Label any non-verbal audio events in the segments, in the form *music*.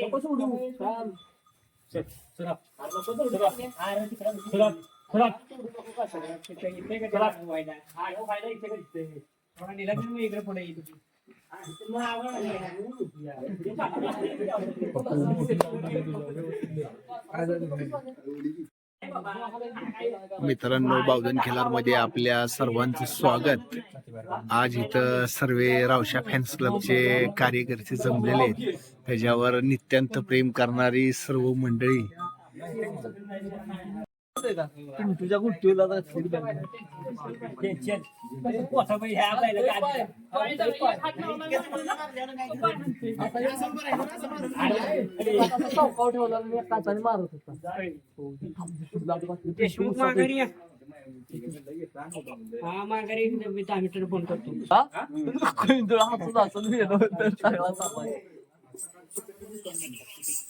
नको सोडू. चल, चला. चला. चला. मित्रांनो बावधन खिलारमध्ये आपल्या सर्वांचं स्वागत. आज इथं सर्व रावशा फॅन्स क्लबचे कार्यकर्ते जमलेले आहेत. त्याच्यावर नित्यांत प्रेम करणारी सर्व मंडळी. तुझ्या गुट्टीला मारत या. हा माघारी मी दहा मिनिटांनी फोन करतो. *laughs*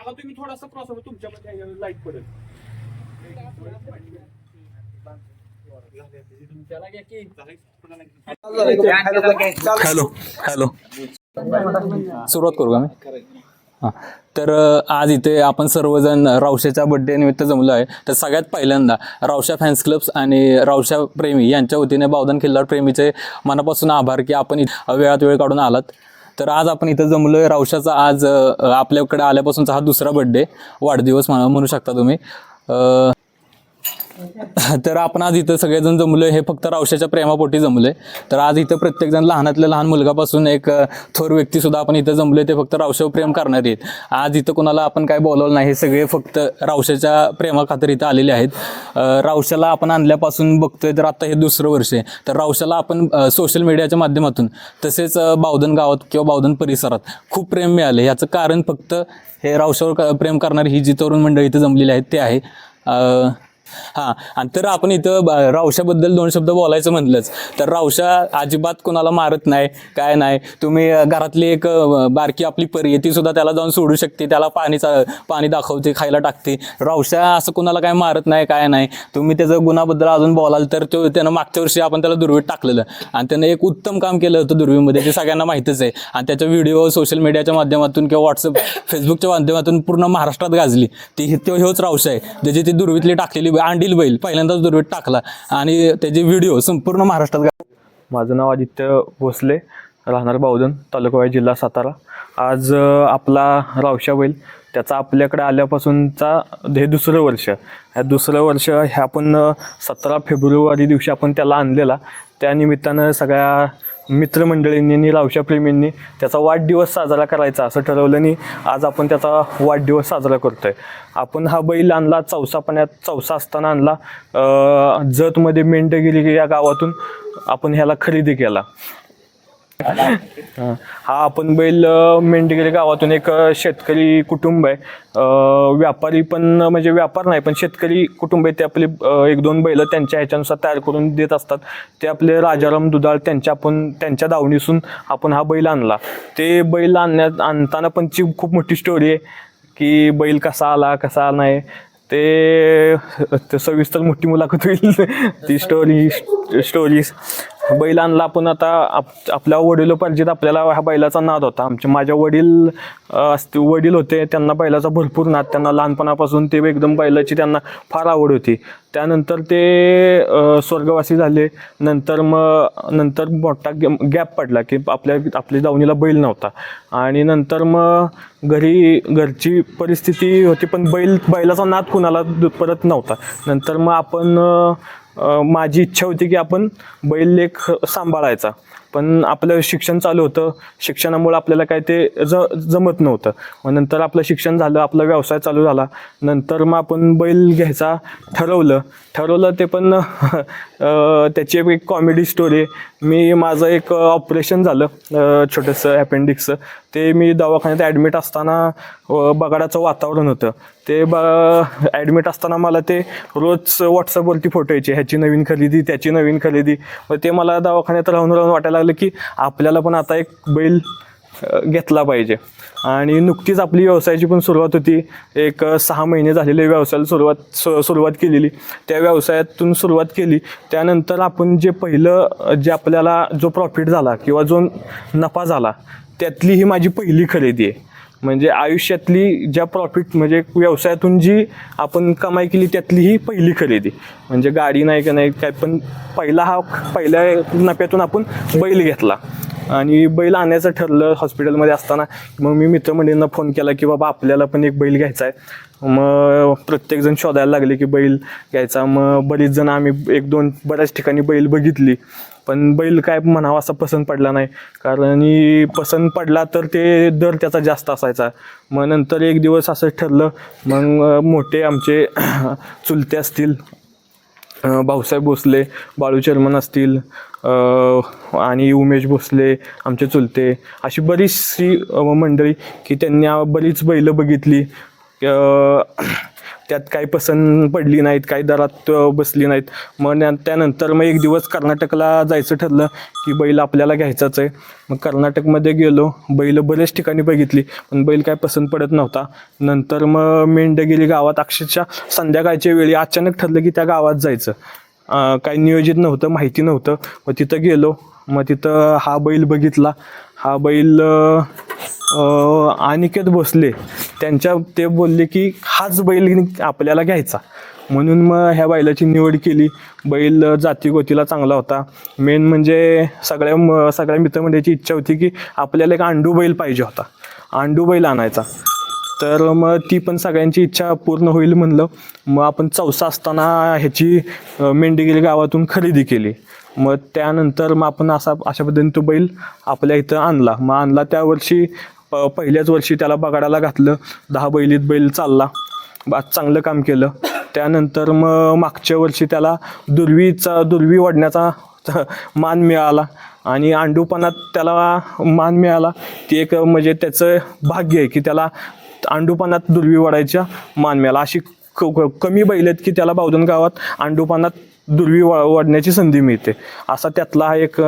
आता तुम्ही थोडासा क्रॉस तुमच्यामध्ये लाइट पडेल. Hello hello. सुरुवात करू का मी? तर आज इथे आपण सर्वजण रावशाच्या बड्डे निमित्त जमलो आहे. तर सगळ्यात पहिल्यांदा रावशा फॅन्स क्लब्स आणि रावशा प्रेमी यांच्या वतीने बावधन खिल्लार प्रेमीचे मनापासून आभार की आपण वेळात वेळ काढून आलात. तर आज आपण इथं जमलो आहे रावशाचा आज आपल्याकडे आल्यापासूनचा हा दुसरा बड्डे वाढदिवस म्हणू शकता तुम्ही. *laughs* तर आपण आज इथं सगळेजण जमलोय. हे फक्त रावशाच्या प्रेमापोटी जमलोय. तर आज इथं प्रत्येकजण लहानातल्या लहान मुलगापासून एक थोर व्यक्ती सुद्धा आपण इथं जमलोय. ते फक्त रावशावर प्रेम करणारे आहेत. आज इथं कोणाला आपण काय बोलवलं नाही. हे सगळे फक्त रावशाच्या प्रेमाखातर इथं आलेले आहेत. रावशाला आपण आणल्यापासून बघतोय तर आता हे दुसरं वर्ष आहे. तर रावशाला आपण सोशल मीडियाच्या माध्यमातून तसेच बावधन गावात किंवा बावधन परिसरात खूप प्रेम मिळाले. याचं कारण फक्त हे रावशावर प्रेम करणारी ही जी तरुण मंडळी इथं जमलेली आहेत ते आहे हां आणि तर आपण इथं ब- रावशाबद्दल दोन शब्द बोलायचं म्हटलंच. तर रावशा अजिबात कोणाला मारत नाही काय नाही. तुम्ही घरातली एक बारकी आपली परी आहे ती सुद्धा त्याला जाऊन सोडू शकते. त्याला पाणीचा पाणी दाखवते खायला टाकते. रावशा असं कोणाला काय मारत नाही काय नाही. तुम्ही त्याचा गुणाबद्दल अजून बोलाल तर तो त्यानं मागच्या वर्षी आपण त्याला दुर्वीत टाकलेलं. आणि त्यानं एक उत्तम काम केलं होतं दुर्वीमध्ये ते सगळ्यांना माहितच आहे. आणि त्याच्या व्हिडिओ सोशल मीडियाच्या माध्यमातून किंवा व्हॉट्सअप फेसबुकच्या माध्यमातून पूर्ण महाराष्ट्रात गाजली. ती तो ह्योच रावशा आहे. त्याची ती दुर्वीतली टाकलेली अंडील बैल पहिल्यांदाच दुर्वीत टाकला. आणि त्याचे व्हिडिओ संपूर्ण महाराष्ट्रात माझं नाव आदित्य भोसले राहणार बावधन तालुका जिल्हा सातारा. आज आपला रावशा बैल त्याचा आपल्याकडे आल्यापासूनचा हे दुसरं वर्ष. ह्या दुसरं वर्ष ह्या आपण सतरा फेब्रुवारी दिवशी आपण त्याला आणलेला. त्यानिमित्तानं सगळ्या मित्रमंडळींनी आणि रावशाप्रेमींनी त्याचा वाढदिवस साजरा करायचा असं ठरवलं आणि आज आपण त्याचा वाढदिवस साजरा करतोय. आपण हा बैल आणला चौसा पाण्यात चौसा असताना आणला. जतमध्ये मेंढगिरी या गावातून आपण ह्याला खरेदी केला. हा हा आपण बैल मेंढगिरी गावातून एक शेतकरी कुटुंब आहे. व्यापारी पण म्हणजे व्यापार नाही पण शेतकरी कुटुंब आहे. ते आपले एक दोन बैल त्यांच्या ह्याच्यानुसार तयार करून देत असतात. ते आपले राजाराम दुधाळ त्यांच्या आपण त्यांच्या दावणीसून आपण हा बैल आणला. ते बैल आणण्यात आणताना पण ची खूप मोठी स्टोरी आहे की बैल कसा आला कसा नाही. ते ते सविस्तर मोठी मुलाखत होईल. ती स्टोरी स्टोरीज बैल आणला आपण आता आप आपल्या वडिलोपार्जित आपल्याला ह्या बैलाचा नाद होता. आमचे माझ्या वडील असते वडील होते. त्यांना बैलाचा भरपूर नाद. त्यांना लहानपणापासून ते एकदम बैलाची त्यांना फार आवड होती. त्यानंतर ते स्वर्गवासी झाले. नंतर मग नंतर मोठा गॅप पडला की आपल्या आपल्या दावणीला बैल नव्हता. आणि नंतर मग घरी घरची परिस्थिती होती पण बैल बैलाचा नाद कुणाला दु- परत नव्हता. नंतर मग आपण माझी इच्छा होती की आपण बैल लेख सांभाळायचा. पण आपलं शिक्षण चालू होतं. शिक्षणामुळे आपल्याला काय ते ज जमत नव्हतं. मग नंतर आपलं शिक्षण झालं आपला व्यवसाय चालू झाला. नंतर मग आपण बैल घ्यायचा ठरवलं. ठरवलं ते पण *laughs* त्याची एक कॉमेडी स्टोरी मी माझं एक ऑपरेशन झालं छोटंसं अपेंडिक्सचं ते मी दवाखान्यात ॲडमिट असताना बगाडाचं वातावरण होतं. ते ब ॲडमिट असताना मला ते रोज व्हॉट्सअपवरती फोटो यायचे. ह्याची नवीन खरेदी त्याची नवीन खरेदी. मग ते मला दवाखान्यात राहून राहून वाटायला लागलं की आपल्याला पण आता एक बैल घेतला पाहिजे. आणि नुकतीच आपली व्यवसायाची पण सुरुवात होती. एक सहा महिने झालेले व्यवसायाला सुरुवात सुरुवात केलेली. त्या व्यवसायातून सुरुवात केली. त्यानंतर आपण जे पहिलं जे आपल्याला जो प्रॉफिट झाला किंवा जो नफा झाला त्यातली ही माझी पहिली खरेदी आहे. म्हणजे आयुष्यातली ज्या प्रॉफिट म्हणजे व्यवसायातून जी आपण कमाई केली त्यातली ही पहिली खरेदी. म्हणजे गाडी नाही का नाही काय पण पहिला हा पहिल्या नफ्यातून आपण बैल घेतला. आणि बैल आणायचं ठरलं हॉस्पिटलमध्ये असताना मग मी मित्रमंडळींना फोन केला की बाबा आपल्याला पण एक बैल घ्यायचा आहे मग प्रत्येकजण शोधायला लागले की बैल घ्यायचा. मग बरीच जण आम्ही एक दोन बऱ्याच ठिकाणी बैल बघितली. पण बैल काय म्हणावा असा पसंत पडला नाही. कारण पसंत पडला तर ते दर त्याचा जास्त असायचा. मग नंतर एक दिवस असं ठरलं मग मोठे आमचे *clears throat* चुलते असतील भाऊसाहेब भोसले बाळू चर्मन असतील आणि उमेश भोसले आमचे चुलते अशी बरीचशी मंडळी की त्यांनी बरीच बैलं बघितली. त्यात काही पसंत पडली नाहीत काही दरात बसली नाहीत. मग न- त्यानंतर मग एक दिवस कर्नाटकला जायचं ठरलं की बैल आपल्याला घ्यायचाच आहे. मग कर्नाटकमध्ये गेलो बैल बरेच ठिकाणी बघितली पण बैल काय पसंत पडत नव्हता. नंतर मग मेंढगिरी गावात अक्षरशः संध्याकाळच्या वेळी अचानक ठरलं की त्या गावात जायचं. काही नियोजित नव्हतं माहिती नव्हतं. मग तिथं गेलो मग तिथं हा बैल बघितला. हा बैल अनिकेत भोसले त्यांच्या ते बोलले की हाच बैल आपल्याला घ्यायचा. म्हणून मग ह्या बैलाची निवड केली. बैल जातीगोतीला चांगला होता. मेन म्हणजे सगळ्या म- सगळ्या मित्रमंडळीची इच्छा होती की आपल्याला एक अंडू बैल पाहिजे होता. अंडू बैल आणायचा. तर मग ती पण सगळ्यांची इच्छा पूर्ण होईल म्हणलं. मग आपण चौसा असताना ह्याची अं, मेंढीगिरी गावातून खरेदी केली. मग त्यानंतर मग आपण असा अशा पद्धतीने तो बैल आपल्या इथं आणला. मग आणला त्या वर्षी प- पहिल्याच वर्षी त्याला बगाडाला घातलं. दहा बैलीत बैल चालला. बा चांगलं काम केलं. त्यानंतर मग मागच्या वर्षी त्याला दुर्वीचा दुर्वी ओढण्याचा *laughs* मान मिळाला. आणि अंडूपणात त्याला मान मिळाला. ती एक म्हणजे त्याचं भाग्य आहे की त्याला अंडूपणात दुर्वी वाढायच्या मान मिळाला. अशी क- कमी बैल आहेत की त्याला बावधन गावात अंडूपणात दुर्वी वा संधी मिळते. असा त्यातला हा एक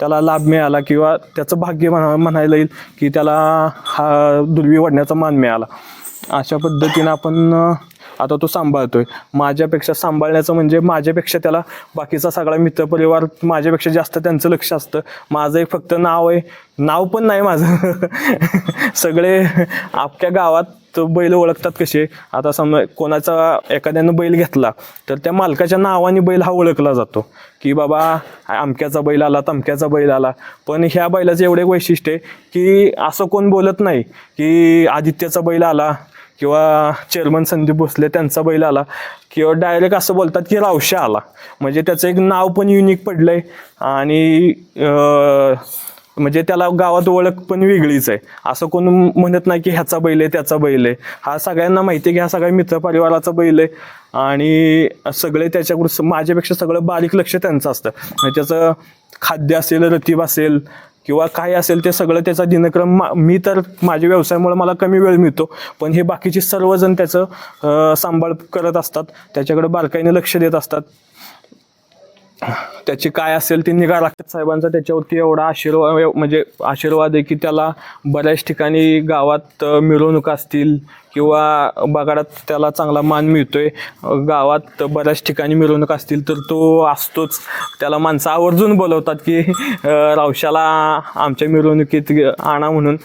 त्याला लाभ मिळाला किंवा त्याचं भाग्य म्हणा म्हणायला येईल की त्याला हा दुर्वी वाढण्याचा मान मिळाला. अशा पद्धतीनं आपण आता तो सांभाळतो आहे माझ्यापेक्षा सांभाळण्याचं म्हणजे माझ्यापेक्षा त्याला बाकीचा सगळा मित्रपरिवार माझ्यापेक्षा जास्त त्यांचं लक्ष असतं. माझं एक फक्त नाव आहे. नाव पण नाही माझं. *laughs* सगळे आपल्या गावात तर बैल ओळखतात कसे? आता समजा कोणाचा एखाद्यानं बैल घेतला तर त्या मालकाच्या नावाने बैल हा ओळखला जातो. की बाबा अमक्याचा बैल आला तमक्याचा बैल आला. पण ह्या बैलाचं एवढे वैशिष्ट्य आहे की असं कोण बोलत नाही की आदित्याचा बैल आला किंवा चेअरमन संदीप भोसले त्यांचा बैल आला किंवा डायरेक्ट असं बोलतात की रावशा आला. म्हणजे त्याचं एक नाव पण युनिक पडलं आहे आणि म्हणजे त्याला गावात ओळख पण वेगळीच आहे. असं कोण म्हणत नाही की ह्याचा बैल आहे त्याचा बैल आहे. हा सगळ्यांना माहिती आहे की हा सगळ्या मित्रपरिवाराचा बैल आहे. आणि सगळे त्याच्याकडून माझ्यापेक्षा सगळं बारीक लक्ष त्यांचं असतं. म्हणजे त्याचं खाद्य असेल रतीब असेल किंवा काय असेल ते सगळं त्याचा दिनक्रम मा- मी तर माझ्या व्यवसायामुळे मला कमी वेळ मिळतो. पण हे बाकीचे सर्वजण त्याचं सांभाळ करत असतात. त्याच्याकडे बारकाईने लक्ष देत असतात. त्याची काय असेल ती निगा राखत साहेबांचा. त्याच्यावरती एवढा आशीर्वाद म्हणजे आशीर्वाद आहे की त्याला बऱ्याच ठिकाणी गावात मिरवणूक मिरवणुका असतील किंवा बगाडात त्याला चांगला मान मिळतोय. आहे गावात बऱ्याच ठिकाणी मिरवणूक असतील तर तो असतोच. त्याला माणसं आवर्जून बोलवतात की रावशाला आमच्या मिरवणुकीत आणा म्हणून.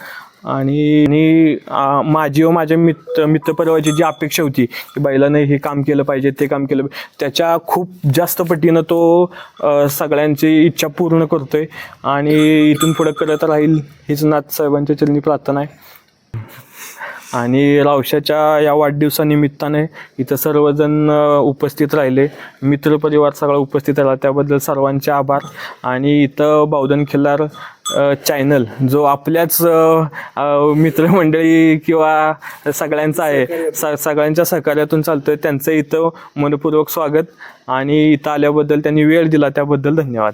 आणि आणि, आ, माझी व माझ्या मित्र मित्रपरिवाराची जी अपेक्षा होती की बैलानं हे काम केलं पाहिजे ते काम केलं पाहिजे त्याच्या खूप जास्त पटीनं तो अ, सगळ्यांची इच्छा पूर्ण करतोय. आणि इथून पुढे करत राहील हीच नाथ साहेबांच्या चरणी प्रार्थना आहे. आणि रावशाच्या या वाढदिवसानिमित्ताने इथं सर्वजण उपस्थित राहिले. मित्रपरिवार सगळा उपस्थित राहिला. त्याबद्दल सर्वांचे आभार. आणि इथं बावधन खिल्लार चॅनल जो आपल्याच मित्रमंडळी किंवा सगळ्यांचा आहे स सगळ्यांच्या सहकार्यातून चालतोय. त्यांचं इथं मनपूर्वक स्वागत. आणि इथं आल्याबद्दल त्यांनी वेळ दिला. त्याबद्दल धन्यवाद.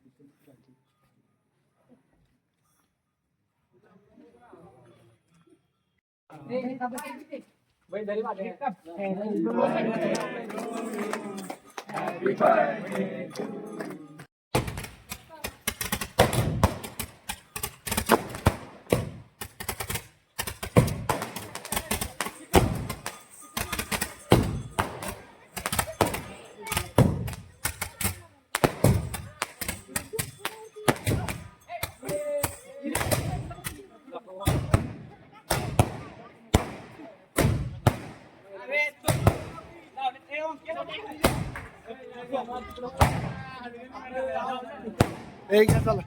आहे? एक घ्या, चला